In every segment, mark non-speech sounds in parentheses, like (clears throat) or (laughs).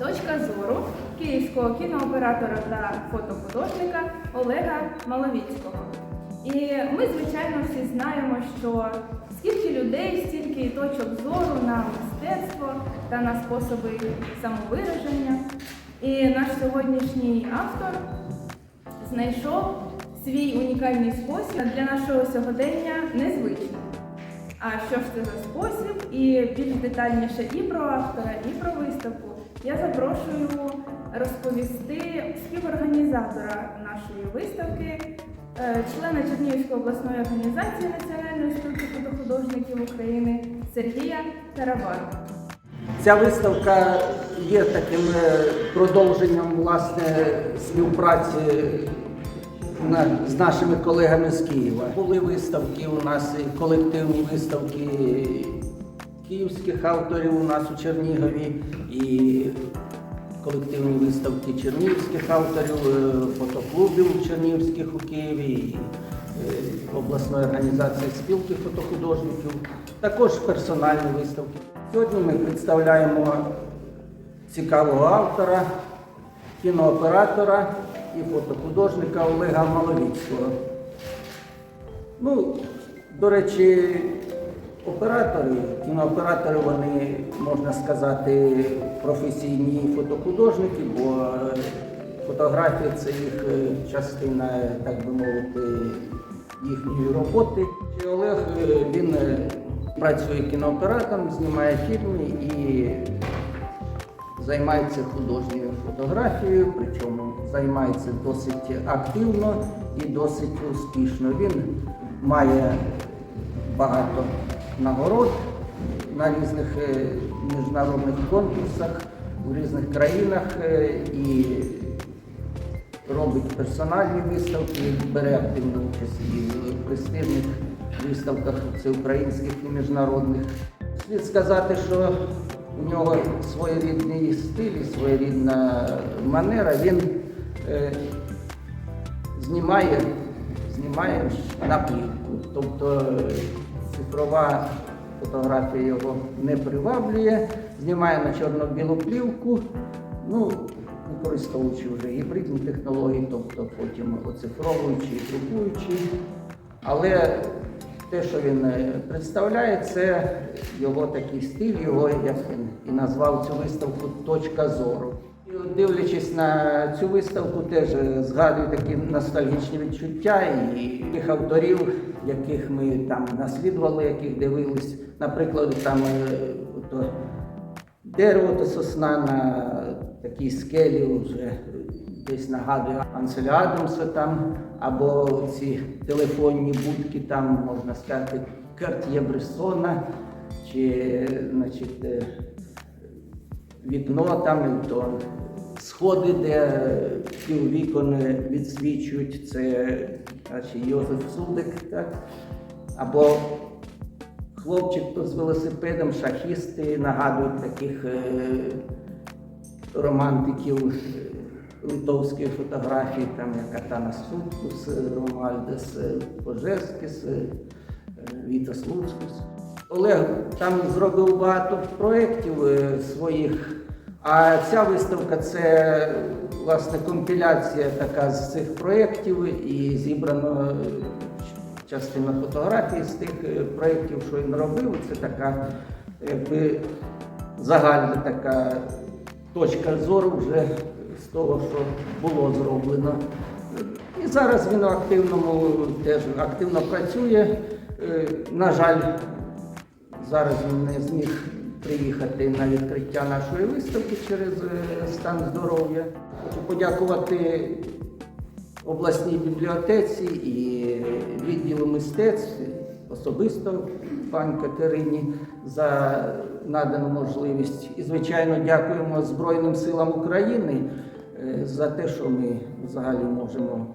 Точка зору київського кінооператора та фотохудожника Олега Маловіцького. І ми, звичайно, всі знаємо, що скільки людей, стільки і точок зору на мистецтво та на способи самовираження. І наш сьогоднішній автор знайшов свій унікальний спосіб для нашого сьогодення незвичний. А що ж це за спосіб? І більш детальніше і про автора, і про виставку я запрошую розповісти співорганізатора нашої виставки, е, члена Чернігівської обласної організації Національної спілки фотохудожників України Сергія Тарабану. Ця виставка є таким е, продовженням власне співпраці з нашими колегами з Києва. Були виставки у нас, колективні виставки київських авторів у нас у Чернігові і колективні виставки чернігівських авторів, е, фотоклубів чернігівських у Києві. і, е, обласної організації спілки фотохудожників, також персональні виставки. Сьогодні ми представляємо цікавого автора, кінооператора і фотохудожника Олега Маловіцького. Ну, до речі, оператори, кінооператори, вони, можна сказати, професійні фотохудожники, бо е, фотографія це їх е, частина, так би мовити, їхньої роботи. І Олег е, він працює кінооператором, знімає фільми і займається художньою фотографією, причому займається досить активно і досить успішно. Він має багато нагород на різних е, міжнародних конкурсах у різних країнах е, і робить персональні виставки, бере активну участь в престижних виставках всеукраїнських і міжнародних. Слід сказати, що у нього своєрідний стиль, своєрідна манера. Він е, знімає, знімає на плівку. Тобто цифрова фотографія його не приваблює, знімає на чорно-білу плівку. Ну, використовуючи вже гібридні технології, тобто потім оцифровуючи і друкуючи. Але те, що він е, представляє, це його такий стиль, його, як він і назвав цю виставку Точка зору. Дивлячись на цю виставку, теж е, згадую такі ностальгічні відчуття і тих авторів, яких ми там наслідували, яких дивились. Наприклад, там е, ото Дерево та сосна на такій скелі вже десь нагадує Анселя Адамса там, або ці телефонні будки, там можна сказати, Карт'є Брессона, чи значить, е, вікно там, і то сходи, де піввікон відсвічують, це значить, Йозеф Судик, так? або Хлопчик з велосипедом, шахісти нагадують таких е, романтиків е, литовської фотографії, там як Атанас Суткус, Ромальдес Пожескіс, е, Вітас Луцкус. Олег там зробив багато проєктів е, своїх, а ця виставка це власне компіляція така з цих проєктів і зібрано е, частина фотографій з тих е, проєктів, що він робив. Це така якби загальна така точка зору вже з того, що було зроблено. І зараз він активному теж активно працює. Е, На жаль, зараз він не зміг приїхати на відкриття нашої виставки через е, стан здоров'я. Хочу подякувати обласній бібліотеці і відділу мистецтв, особисто пані Катерині за надану можливість. І, звичайно, дякуємо Збройним силам України е, за те, що ми взагалі можемо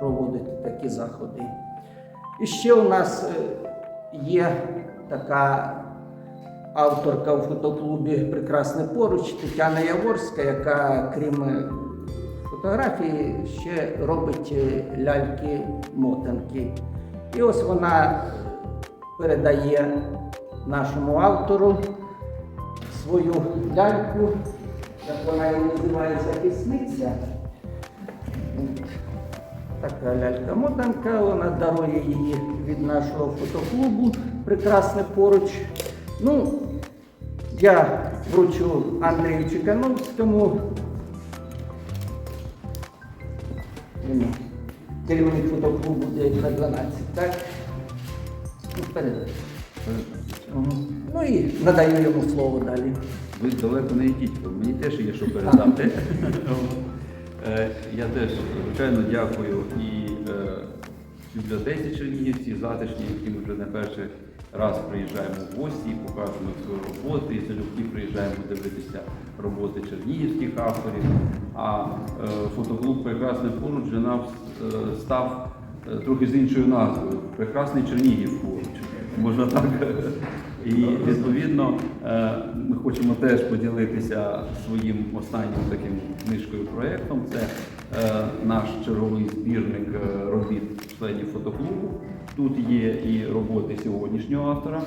проводити такі заходи. І ще у нас е, є така авторка в фотоклубі Прекрасне поруч Тетяна Яворська, яка, крім е, фотографії ще робить е, ляльки-мотанки. І ось вона передає нашому автору свою ляльку, як вона її називається кисниця. От. Така лялька-мотанка, вона дарує її від нашого фотоклубу прекрасне поруч. Ну, я вручу Андрію Чекановському. Керівник фотоклубу 9 на 12, так? Ну, передай. Ну і надаю йому слово далі. Ви далеко не йдіть, бо мені теж є що передати. (laughs) Е, Я теж, звичайно, дякую і е, бібліотеці Чернігівці, затишній, які ми вже не перший раз приїжджаємо в гості, і показуємо свою роботу, і залюбки приїжджаємо дивитися роботи чернігівських авторів. А е, фотоклуб Прекрасний поруч вже нам е, став е, трохи з іншою назвою Прекрасний Чернігів поруч. Можна так. І відповідно е, ми хочемо теж поділитися своїм останнім таким книжкою проєктом. Це наш черговий збірник е, робіт членів фотоклубу. Тут є і роботи сьогоднішнього автора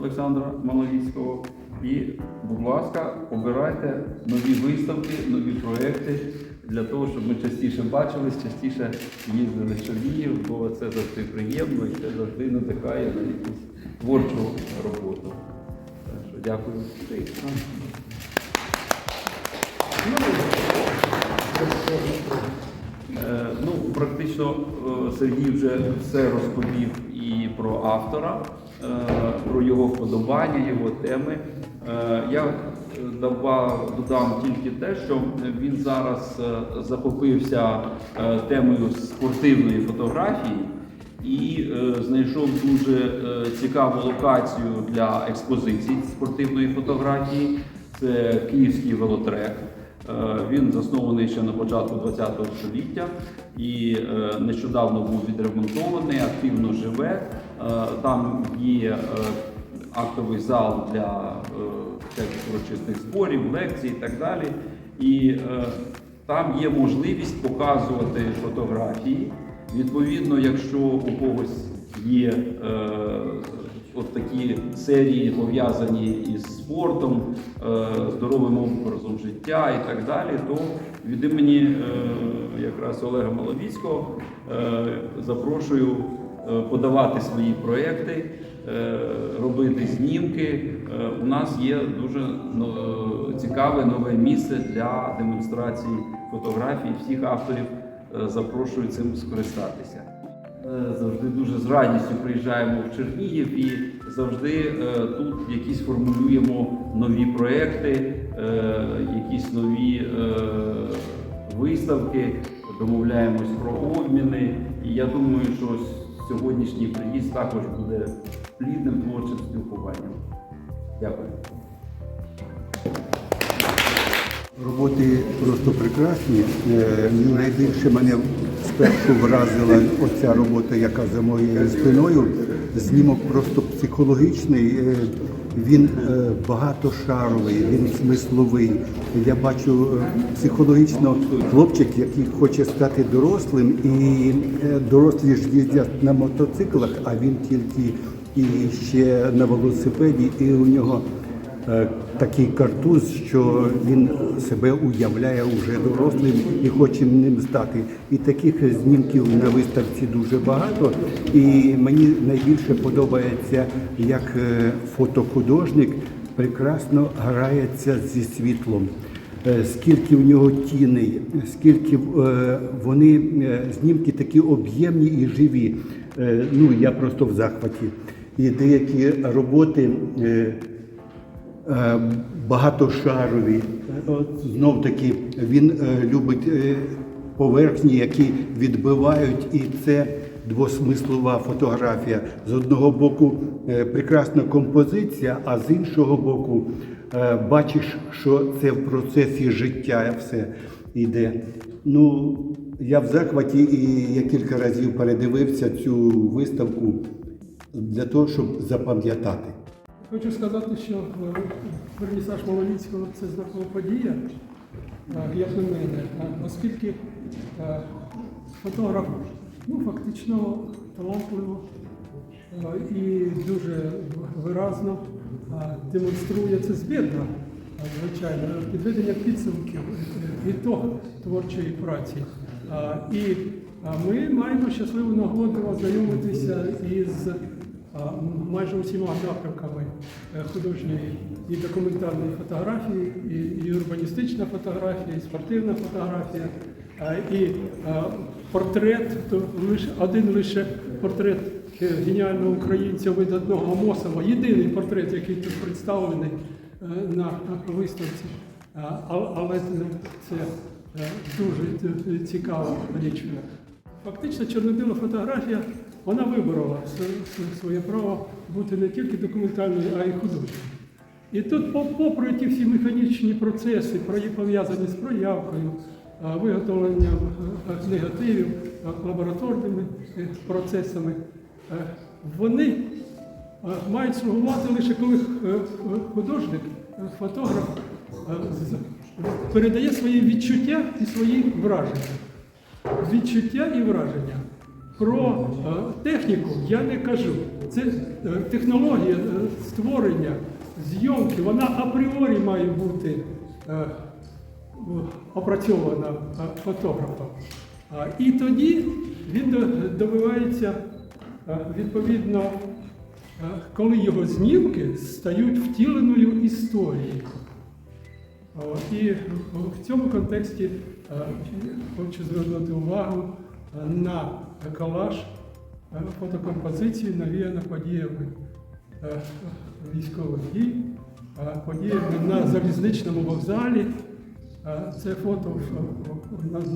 Олександра Маловіцького. І, будь ласка, обирайте нові виставки, нові проекти для того, щоб ми частіше бачились, частіше їздили в Чернігів, бо це завжди приємно і це завжди надихає на якусь творчу роботу. Так що дякую. Е, Ну, практично е, Сергій вже все розповів і про автора, е, про його вподобання, його теми. Я е, дава- додам тільки те, що він зараз захопився темою спортивної фотографії і знайшов дуже цікаву локацію для експозиції спортивної фотографії. Це Київський велотрек. Е, Він заснований ще на початку ХХ століття і е, нещодавно був відремонтований, активно живе. Е, Там є актовий зал для всяких урочистих зборів, лекцій і так далі. І там є можливість показувати фотографії. Відповідно, якщо у когось є от такі серії пов'язані із спортом, е, здоровим образом життя і так далі, то від імені е, якраз Олега Маловіцького е, запрошую подавати свої проекти, робити знімки. У нас є дуже ну, цікаве нове місце для демонстрації фотографій всіх авторів. Запрошую цим скористатися. Е, Завжди дуже з радістю приїжджаємо в Чернігів і завжди е, тут якісь формулюємо нові проекти, е, якісь нові виставки, домовляємось про обміни. І я думаю, що сьогоднішній приїзд також буде плідним творчим спілкуванням. Дякую. Роботи просто прекрасні. Е, Найбільше мене спершу вразила оця робота, яка за моєю спиною. Знімок просто психологічний. Е, Він е, багатошаровий, він смисловий. Я бачу психологічно хлопчик, який хоче стати дорослим, і дорослі ж їздять на мотоциклах, а він тільки і ще на велосипеді, і у нього такий картуз, що він себе уявляє уже дорослим і хоче ним стати. І таких знімків на виставці дуже багато. І мені найбільше подобається, як е, фотохудожник прекрасно грається зі світлом. Е, Скільки в нього тіней, скільки е, вони е, знімки такі об'ємні і живі. Е, Ну я просто в захваті. І деякі роботи е, е, багатошарові. От знов таки він е, любить е, поверхні, які відбивають, і це двосмислова фотографія. З одного боку е, прекрасна композиція, а з іншого боку е, бачиш, що це в процесі життя все йде. Ну, я в захваті, і я кілька разів передивився цю виставку для того, щоб запам'ятати. Хочу сказати, що е, вернісаж Маловіцького це знакова подія. е, як на мене, е, оскільки фотограф ну, фактично талантливо і дуже виразно демонструє це збірно, е, звичайно, підведення підсумків е, ітог творчої праці. І ми маємо щасливу нагоду ознайомитися із майже усіма напрямками е, художньої і документальної фотографії, і, і урбаністична фотографія, і спортивна фотографія, і портрет, то лише один лише портрет е, геніального українця видатного Амосова, єдиний портрет, який тут представлений е, на виставці. Але це дуже цікава річ. Фактично, чорнобіла фотографія вона виборола своє право бути не тільки документальною, а й художньою. І тут, попри ті всі механічні процеси, про- пов'язані з проявкою, виготовленням негативів, лабораторними е, процесами, е, вони мають слугувати лише коли е, художник, фотограф передає свої відчуття і свої враження відчуття і враження. Про е, техніку я не кажу. Це е, технологія е, створення, зйомки, вона апріорі має бути опрацьована фотографом. І тоді він до- добивається відповідно, коли його знімки стають втіленою історією. І в цьому контексті хочу звернути увагу на колаж е, фотокомпозиції, навіяна подіями е, військових дій, подіями на залізничному вокзалі. Е, Це фото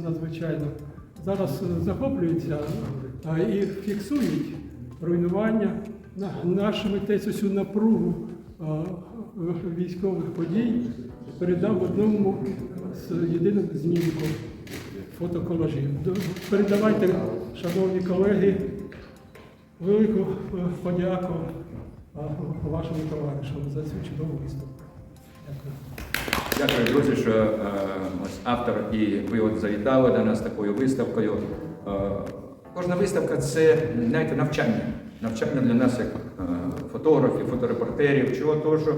надзвичайно зараз захоплюються е, і фіксують руйнування на- наші митець усю напругу військових подій передав одному з єдиних знімків фотоколажів. До- Передавайте, шановні колеги, велику е, подяку вашому товаришу за цю чудову виставку. Дякую. Дякую, друзі, що е, ось автор і ви от завітали до нас такою виставкою. Е, кожна виставка це знаєте, навчання. Навчання для нас як е, фотографів, фоторепортерів, чого того, що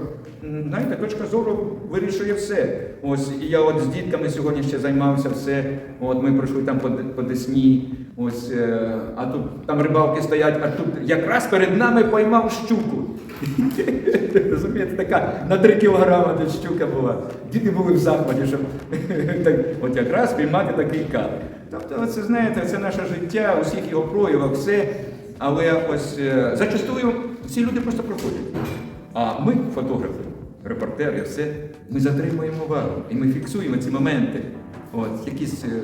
знаєте, точка зору вирішує все. Ось і я от з дітками сьогодні ще займався все. От ми пройшли там по, Десні. Ось, е, а тут там рибалки стоять, а тут якраз перед нами поймав щуку. (laughs) Розумієте, така на 3 кілограми тут щука була. Діти були в захваті, щоб (laughs) от якраз піймати такий кат. Тобто, це знаєте, це наше життя, у всіх його проявах, все. Але ось е, зачастую всі люди просто проходять. А ми, фотографи, репортери, все, ми затримуємо увагу і ми фіксуємо ці моменти. От, якісь, е,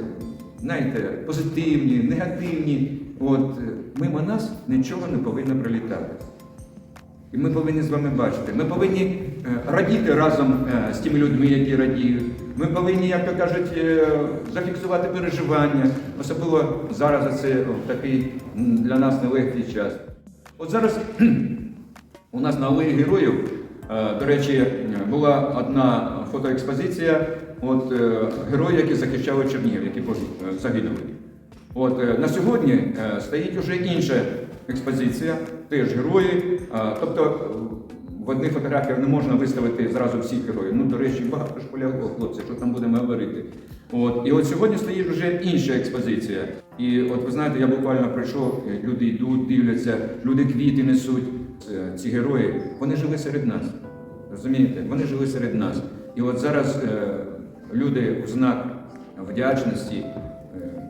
знаєте, позитивні, негативні. От, е, мимо нас нічого не повинно прилітати. І ми повинні з вами бачити. Ми повинні е, радіти разом е, з тими людьми, які радіють. Ми повинні, як то кажуть, е, зафіксувати переживання, особливо зараз це такий для нас нелегкий час. От зараз (clears throat) у нас на алеї героїв, до речі, була одна фотоекспозиція. От е, герої, які захищали Чернігів, які загинули. От на сьогодні стоїть уже інша експозиція, теж герої. Тобто в одних фотографіях не можна виставити зразу всіх героїв. Ну, до речі, багато ж полягло, хлопці, що там будемо говорити. От, і от сьогодні стоїть вже інша експозиція. І от ви знаєте, я буквально прийшов, е, люди йдуть, дивляться, люди квіти несуть. Е, Ці герої, вони жили серед нас. Розумієте? Вони жили серед нас. І от зараз е, люди у знак вдячності,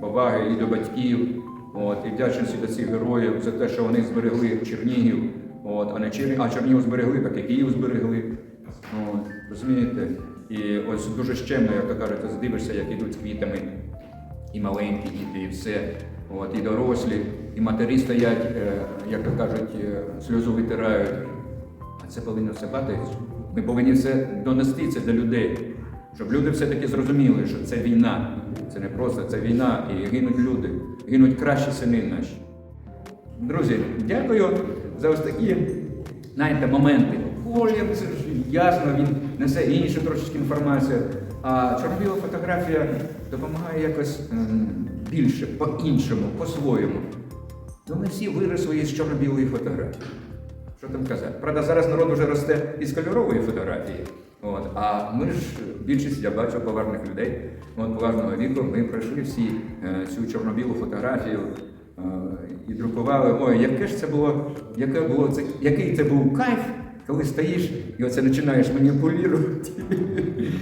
поваги і до батьків, от, і вдячності до цих героїв за те, що вони зберегли Чернігів, от, а не Чер... а Чернігів зберегли, так і Київ зберегли. От, розумієте? І ось дуже щемно, як то кажете, здивишся, як ідуть з квітами і маленькі діти, і все. От, і дорослі, і матері стоять, е, як то кажуть, е, сльозу витирають. А це повинно все бати. Ми повинні все донести це до людей, щоб люди все-таки зрозуміли, що це війна. Це не просто це війна, і гинуть люди, гинуть кращі сини наші. Друзі, дякую за ось такі знаєте, моменти. Колір, ясно, він несе іншу трошечки інформацію. А чорно-біла фотографія допомагає якось ем, більше, по-іншому, по-своєму. Ну, ми всі виросли із чорно-білої фотографії. Що там казати? Правда, зараз народ вже росте із кольорової фотографії. От. А ми ж, більшість, я бачу поважних людей, поважного віку, ми пройшли всі е, цю чорно-білу фотографію і друкували. Ой, яке ж це було, яке було це, який це був кайф, коли стоїш і оце починаєш маніпулювати.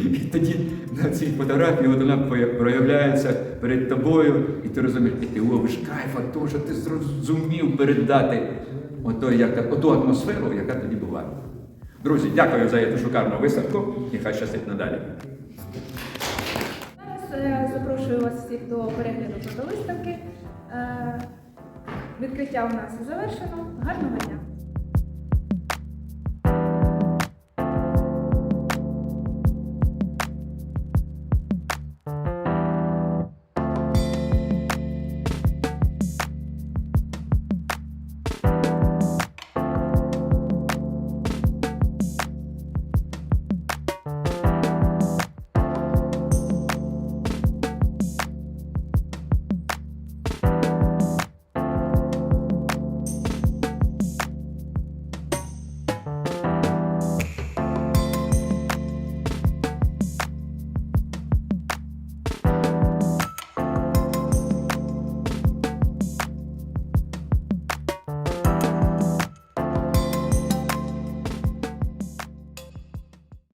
І тоді на цій фотографії от вона проявляється перед тобою, і ти розумієш, і ти ловиш кайф від того, що ти зрозумів передати ото, яка, оту атмосферу, яка тоді була. Друзі, дякую за цю шикарну виставку і хай щастить надалі. Зараз е, запрошую вас всіх до перегляду фотовиставки. Е, Відкриття у нас завершено. Гарного дня!